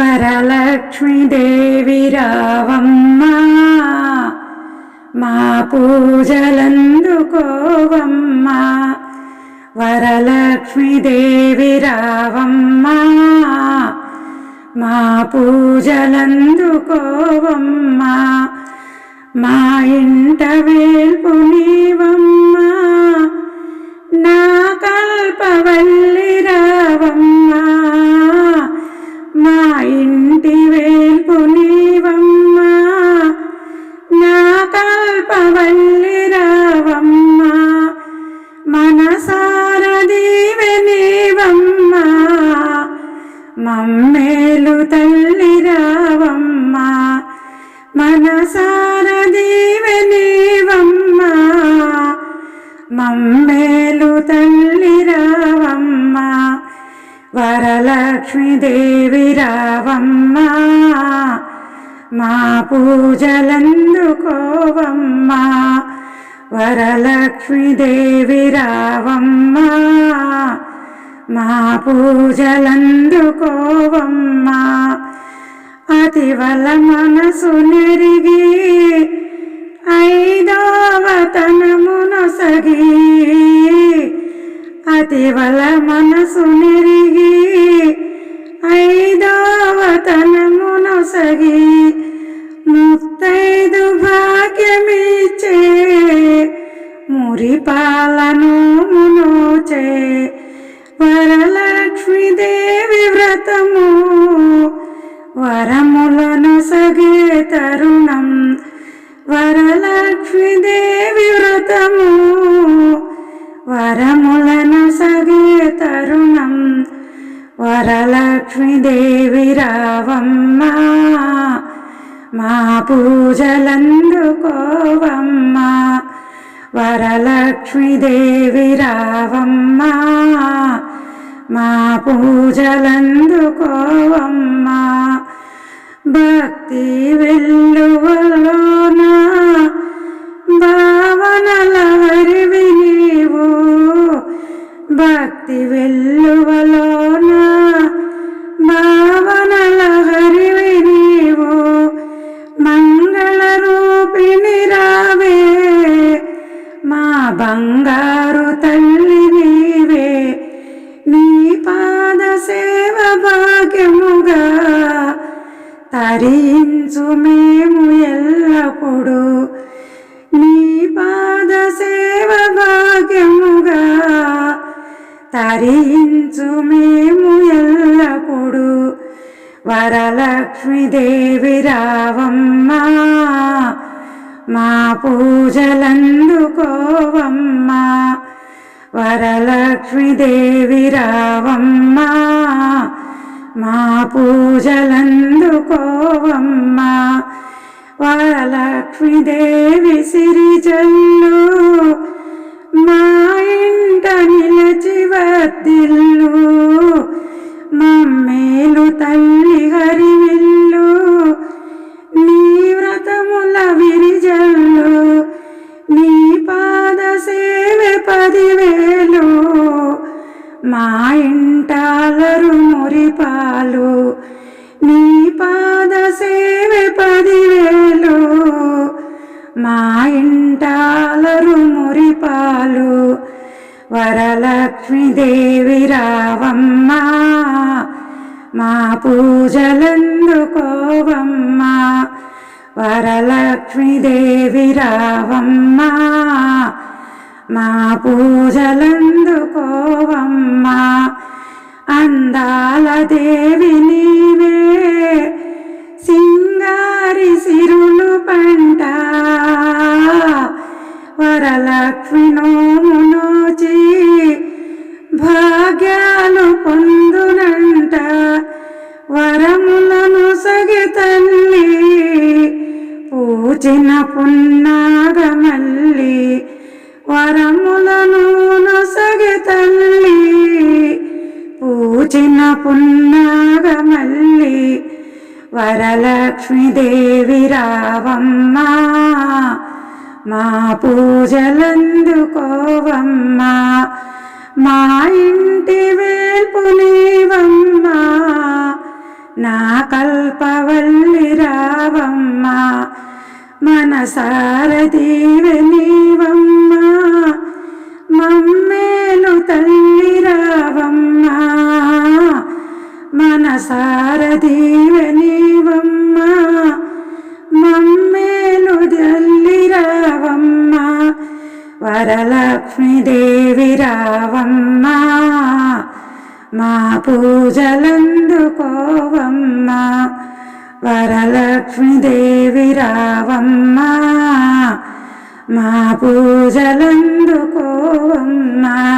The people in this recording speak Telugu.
వరలక్ష్మీదేవి రావమ్మా మా పూజలందుకోవమ్మా వరలక్ష్మీదేవి రావమ్మా మా పూజలందుకోవమ్మా మా ఇంట వేల్పుని కంటి వేల్పు నీవమ్మా నా కల్పవల్లి రావమ్మా మనసారదీవె నీవమ్మా మమ్మేలు తల్లి రావమ్మా మనసారదీవె నీవమ్మా మమ్మేలు వరలక్ష్మీదేవి రావమ్మా మా పూజలందుకోవమ్మా వరలక్ష్మీదేవి రావమ్మా మా పూజలందుకోవమ్మా అతివల మనసు నెరిగి ఐదవతనమునొసగి అతివల మనసు నెరిగి ఐదవతనమునొసగి ముత్తైదు భాగ్యమిచ్చే మురిపాలను మునోచే వరలక్ష్మీదేవి వ్రతము వరములను సగే తరుణం వరలక్ష్మీదేవి వ్రతము వరములను సగే తరుణం వరలక్ష్మీదేవి రావమ్మా మా పూజలందుకోవమ్మా వరలక్ష్మీదేవి రావమ్మా మా పూజలందుకోవమ్మా భక్తి వెల్లువలోన బంగారు తల్లి నీవే నీ పాద సేవ భాగ్యముగా తరించు మేము ఎల్లప్పుడూ. నీ పాద సేవ భాగ్యముగా తరించు మేము ఎల్లప్పుడూ. వరలక్ష్మీదేవి రావమ్మా మా పూజలందుకోవమ్మ వరలక్ష్మీదేవి రావమ్మ. మా పూజలందుకోవమ్మ వరలక్ష్మీదేవి సిరిజల్లు. మా ఇంట నిలచి వర్దిల్లు పాలు. నీ పాద సేవే పదివేలు. మా ఇంటాలరు మురిపాలు వరలక్ష్మీదేవి రావమ్మా. మా పూజలందుకోవమ్మా వరలక్ష్మీదేవి రావమ్మా. మా పూజలందుకోవమ్మా అందాల దేవి నీవే సింగారి సిరులు పంట. వరలక్ష్మి నోమునోచి భాగ్యాలు పొందునంట. వరములను సగి తల్లి పూచిన పున్నా వరలక్ష్మీదేవి రావమ్మా మా పూజలందుకోవమ్మా మా ఇంటి వేల్పు నీవమ్మా నా కల్పవల్లి రావమ్మ మనసారదీవె నీవమ్మ మమ్మేలు తల్లి రావమ్మ మనసారదీవె నీవమ్మ మమ్మేను జల్లి రావమ్మ వరలక్ష్మీదేవి రావమ్మ మా పూజలందుకోవమ్మ వరలక్ష్మీదేవి రావమ్మ మా పూజలందుకోవమ్మ